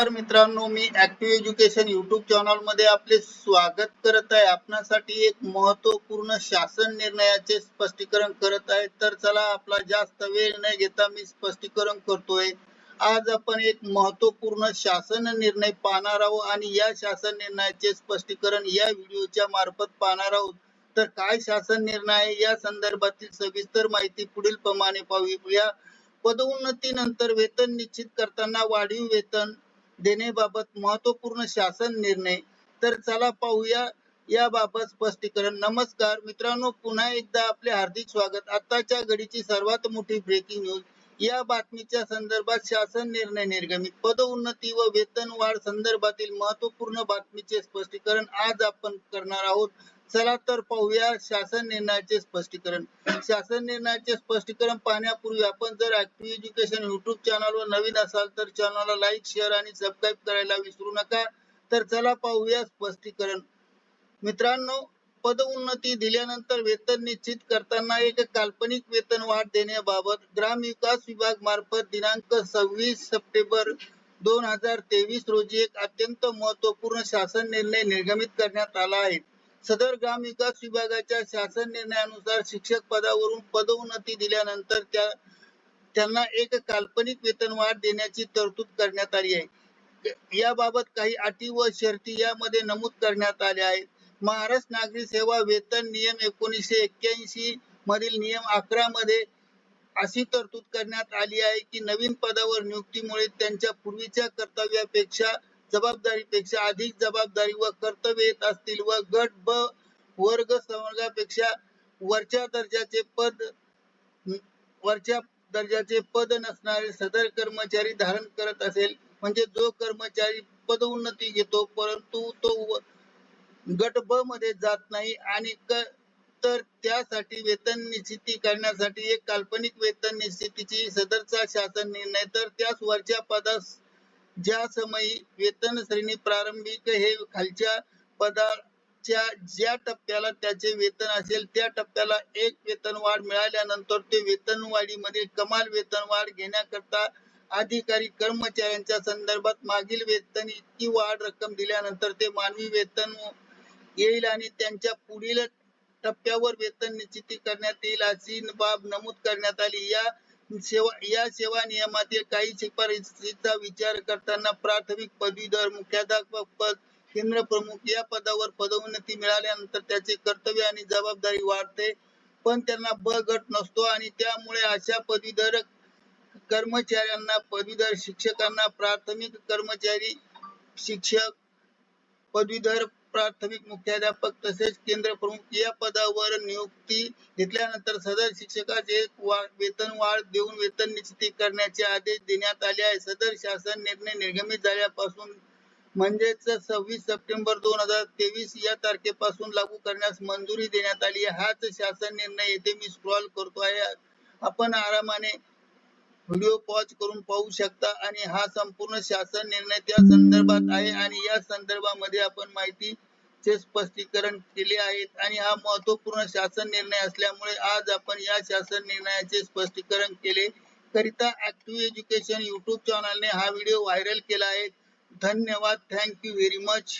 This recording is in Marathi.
तर मित्रांनो मी ऍक्टिव्ह एज्युकेशन युट्यूब चॅनलमध्ये आपले स्वागत करत आहे. आपणासाठी एक महत्त्वपूर्ण शासन निर्णयाचे स्पष्टीकरण करत आहे. तर चला आपला जास्त वेळ न घेता मी स्पष्टीकरण करतोय. आज आपण एक महत्त्वपूर्ण शासन निर्णय पाहणार आहोत आणि या शासन निर्णयाचे स्पष्टीकरण या व्हिडिओच्या मार्फत पाहणार आहोत. तर काय शासन निर्णय आहे? या संदर्भातील सविस्तर माहिती पुढील प्रमाणे पाहूया. पदोन्नती नंतर वेतन निश्चित करताना वाढीव वेतन देण्याबाबत महत्त्वपूर्ण शासन निर्णय. तर चला पाहूया याबाबत स्पष्टीकरण. नमस्कार मित्रांनो पुन्हा एकदा आपले हार्दिक स्वागत. आताच्या घडीची सर्वात मोठी ब्रेकिंग न्यूज या बातमीच्या संदर्भात शासन निर्णय निर्गमित. पदोन्नती व वेतन वाढ संदर्भातील महत्त्वपूर्ण बातमीचे स्पष्टीकरण आज आपण करणार आहोत. चला तर पाहूया शासन निर्णयाचे स्पष्टीकरण. शासन निर्णयाचे स्पष्टीकरण पाहण्यापूर्वी आपण जर ऍक्टिव्ह एज्युकेशन युट्यूब चॅनलवर नवीन असाल तर चॅनलला लाईक शेअर आणि सबस्क्राईब करायला विसरू नका. तर चला पाहूया स्पष्टीकरण. मित्रांनो पदोन्नती दिल्यानंतर वेतन निश्चित करताना एक काल्पनिक वेतन वाढ देण्याबाबत ग्राम विकास विभाग मार्फत दिनांक सव्वीस सप्टेंबर दोन हजार तेवीस रोजी एक अत्यंत महत्त्वपूर्ण शासन निर्णय निर्गमित करण्यात आला आहे. सदर ग्राम विकास विभागाच्या शासन निर्णयानुसार शिक्षक पदावरून पदोन्नती दिल्यानंतर त्या त्यांना एक काल्पनिक वेतनवाढ देण्याची तरतूद करण्यात आली आहे. याबाबत काही अटी व शर्ती यामध्ये नमूद करण्यात आल्या आहेत. महाराष्ट्र नागरी सेवा वेतन नियम एकोणीसशे एक्क्याऐंशी मधील नियम अकरा मध्ये अशी तरतूद करण्यात आली आहे की नवीन पदावर नियुक्तीमुळे त्यांच्या पूर्वीच्या कर्तव्यापेक्षा जबाबदारीपेक्षा अधिक जबाबदारी व कर्तव्य येत असतील व गट ब वर्ग संवर्गापेक्षा वरच्या दर्जाचे पद वरच्या दर्जाचे पद नसणारे सदर कर्मचारी धारण करत असेल म्हणजे जो कर्मचारी पदोन्नती घेतो परंतु तो गट ब मध्ये जात नाही आणि तर त्यासाठी वेतन निश्चिती करण्यासाठी एक काल्पनिक वेतन निश्चितीची सदरचा शासन निर्णय तर त्यास वरच्या पदास ज्या समयी वेतन श्रेणी प्रारंभिक हे खालच्या पदाच्या ज्या टप्प्याला त्याचे वेतन असेल त्या टप्प्याला एक वेतन वाढ मिळाल्यानंतर ते वेतन वाढीमध्ये कमाल वेतन वाढ घेण्याकरता अधिकारी कर्मचाऱ्यांच्या संदर्भात मागील वेतन इतकी वाढ रक्कम दिल्यानंतर ते मानवी वेतन येईल आणि त्यांच्या पुढील टप्प्यावर वेतन निश्चिती करण्यात येईल अशी बाब नमूद करण्यात आली. या सेवा या सेवा नियमातील काही शिफारसीचा विचार करताना प्राथमिक पदवीधर मुख्याध्यापक पद केंद्र प्रमुख या पदावर पदोन्नती मिळाल्यानंतर त्याचे कर्तव्य आणि जबाबदारी वाढते. पण त्यांना ब गट नसतो आणि त्यामुळे अशा पदवीधर कर्मचाऱ्यांना पदवीधर शिक्षकांना प्राथमिक कर्मचारी शिक्षक पदवीधर प्राथमिक मुख्याध्यापक तसेच केंद्र प्रमुख या पदावर नियुक्ती घेतल्यानंतर सदर शिक्षकाचे वेतन वाढ देऊन वेतन निश्चित करण्याचे आदेश देण्यात आले आहे. सदर शासन निर्णय निर्गमित झाल्यापासून म्हणजेच सव्वीस सप्टेंबर दोन हजार तेवीस या तारखेपासून लागू करण्यास मंजुरी देण्यात आली हाच शासन निर्णय येथे मी स्क्रॉल करतो आहे आपण आरामाने व्हिडिओ पॉज करून पाहू शकता आणि हा संपूर्ण शासन निर्णय त्या संदर्भात आहे आणि या संदर्भामध्ये आपण माहिती चे स्पष्टीकरण केले आहेत आणि हा महत्त्वपूर्ण शासन निर्णय असल्यामुळे आज आपण या शासन निर्णयाचे स्पष्टीकरण केले. करिता ऍक्टिव्ह एज्युकेशन युट्यूब चॅनलने हा व्हिडिओ व्हायरल केला आहे. धन्यवाद. Thank you very much